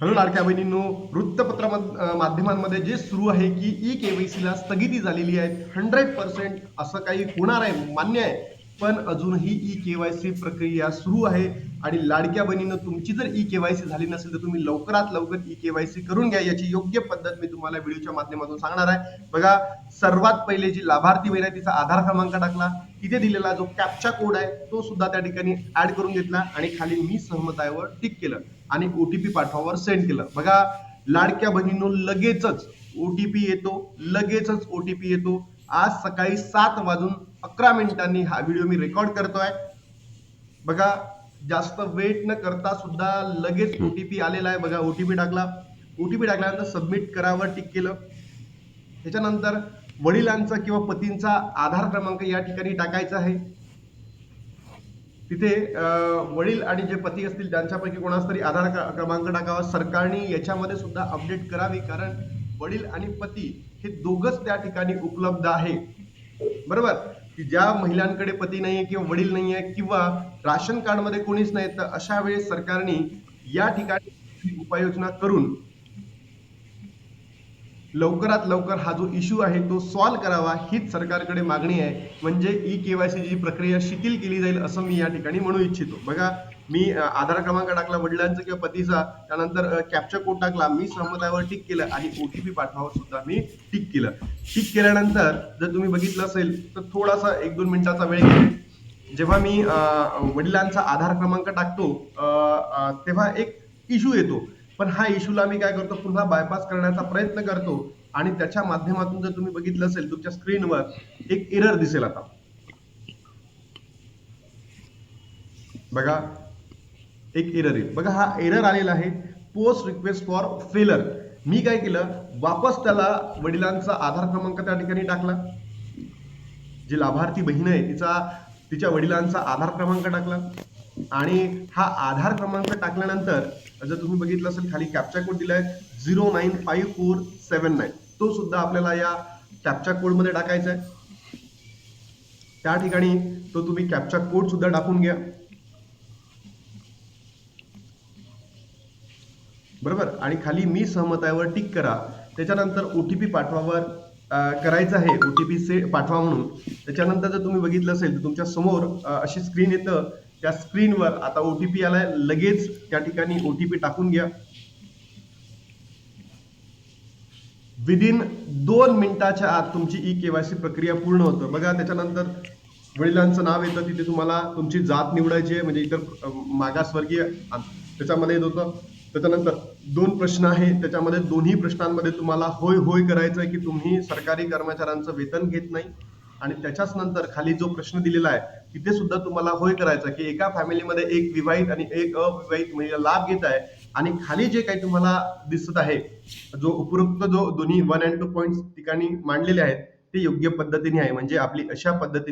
Hello लाडक्या बहिणींनो वृत्तपत्र माध्यमांमध्ये जे सुरू आहे की ई के वाय सीला स्थगिती झालेली आहे हंड्रेड पर्सेंट असं काही होणार आहे मान्य आहे. पण अजूनही ई के वाय सी प्रक्रिया सुरू आहे आणि लाडक्या बहिणीनं तुमची जर ई के वाय सी झाली नसेल तर तुम्ही लवकरात लवकर ई के वाय सी करून घ्या. याची योग्य पद्धत मी तुम्हाला व्हिडिओच्या माध्यमातून सांगणार आहे. बघा सर्वात पहिले जी लाभार्थी बहीण आहे तिचा आधार क्रमांक टाकला. तिथे दिलेला जो कॅप्चा कोड आहे तो सुद्धा त्या ठिकाणी ऍड करून घेतला आणि खाली मी सहमत आहे वर टिक केलं. आणि ओटीपी पाठवावर सेंड केलं. बघा लाडक्या बहिणींनो लगेचच ओटीपी येतो लगेचच ओटीपी येतो. आज सकाळी सात वाजून अकरा मिनिटांनी हा व्हिडिओ मी रेकॉर्ड करतोय. बघा जास्त वेट न करता सुद्धा लगेच ओटीपी आलेला आहे. बघा ओटीपी टाकला. ओटीपी टाकल्यानंतर सबमिट करावर टिक केलं. त्याच्यानंतर वडिलांचा किंवा पतींचा आधार क्रमांक या ठिकाणी टाकायचा आहे. तिथे वडील आणि जे पती असतील त्यांच्यापैकी कोणास तरी आधार क्रमांक टाकावा. सरकारने याच्यामध्ये सुद्धा अपडेट करावी कारण वडील आणि पती हे दोघच त्या ठिकाणी उपलब्ध आहे. बरोबर? की ज्या महिलांकडे पती नाहीये किंवा वडील नाहीये किंवा राशन कार्डमध्ये कोणीच नाही तर अशा वेळेस सरकारने या ठिकाणी उपाययोजना करून लवकरात लवकर हा जो इश्यू आहे तो सॉल्व करावा हीच सरकारकडे मागणी आहे. म्हणजे ई के वाय सी जी प्रक्रिया शिथिल केली जाईल असं मी या ठिकाणी म्हणू इच्छितो. बघा मी आधार क्रमांक टाकला वडिलांचा किंवा पतीचा त्यानंतर कॅप्चर कोड टाकला मी सहमतावर टिक केलं आणि ओ टी पाठवावर सुद्धा मी टिक केलं. टिक केल्यानंतर जर तुम्ही बघितलं असेल तर थोडासा एक दोन मिनिटाचा वेळ घेईल जेव्हा मी वडिलांचा आधार क्रमांक टाकतो तेव्हा एक इश्यू येतो. पण हा इश्यूला मी काय करतो? पुन्हा बायपास करण्याचा प्रयत्न करतो. आणि त्याच्या माध्यमातून जर तुम्ही बघितलं असेल तुमच्या स्क्रीनवर एक एरर दिसेल आता. बघा एक एरर येईल. बघा हा एरर आलेला आहे. पोस्ट रिक्वेस्ट फॉर फेलर मी काय केलं? वापस त्याला वडिलांचा आधार क्रमांक त्या ठिकाणी टाकला. जी लाभार्थी बहीण आहे तिचा तिच्या वडिलांचा आधार क्रमांक टाकला. आणि हा आधार क्रमांक टाकल्यानंतर जर तुम्ही बघितलं असेल खाली कॅप्चा कोड दिलाय zero nine five four seven nine तो सुद्धा आपल्याला या कॅप्चा कोडमध्ये टाकायचा आहे त्या ठिकाणी तो तुम्ही कॅप्चा कोड सुद्धा टाकून घ्या. बरोबर? आणि खाली मी सहमतावर टिक करा. त्याच्यानंतर ओटीपी पाठवावर करायचं आहे. ओटीपी से पाठवा म्हणून. त्याच्यानंतर जर तुम्ही बघितलं असेल तर तुमच्यासमोर अशी स्क्रीन येतं. त्या स्क्रीनवर आता ओटीपी आलाय लगेच त्या ठिकाणी ओटीपी टाकून घ्या. विदिन दोन मिनिटाच्या आत तुमची ई केवायसी प्रक्रिया पूर्ण होतं. बघा त्याच्यानंतर वडिलांचं नाव येतं. तिथे तुम्हाला तुमची जात निवडायची आहे. म्हणजे इतर मागासवर्गीय त्याच्यामध्ये येत होतं. त्याच्यानंतर दोन प्रश्न आहेत. त्याच्यामध्ये दोन्ही प्रश्नांमध्ये तुम्हाला होय होय करायचं आहे की तुम्ही सरकारी कर्मचाऱ्यांचं वेतन घेत नाही. आणि त्याच्याच नंतर खाली जो प्रश्न दिलेला आहे तिथे सुद्धा तुम्हाला होय करायचा की एका फॅमिलीमध्ये एक विवाहित आणि एक अविवाहित महिला लाभ घेत आहे आणि खाली जे काही तुम्हाला दिसत आहे जो उपरोक्त जो दोन्ही वन अँड टू पॉईंट ठिकाणी मांडलेले आहेत ते योग्य पद्धतीने आहे. म्हणजे आपली अशा पद्धतीने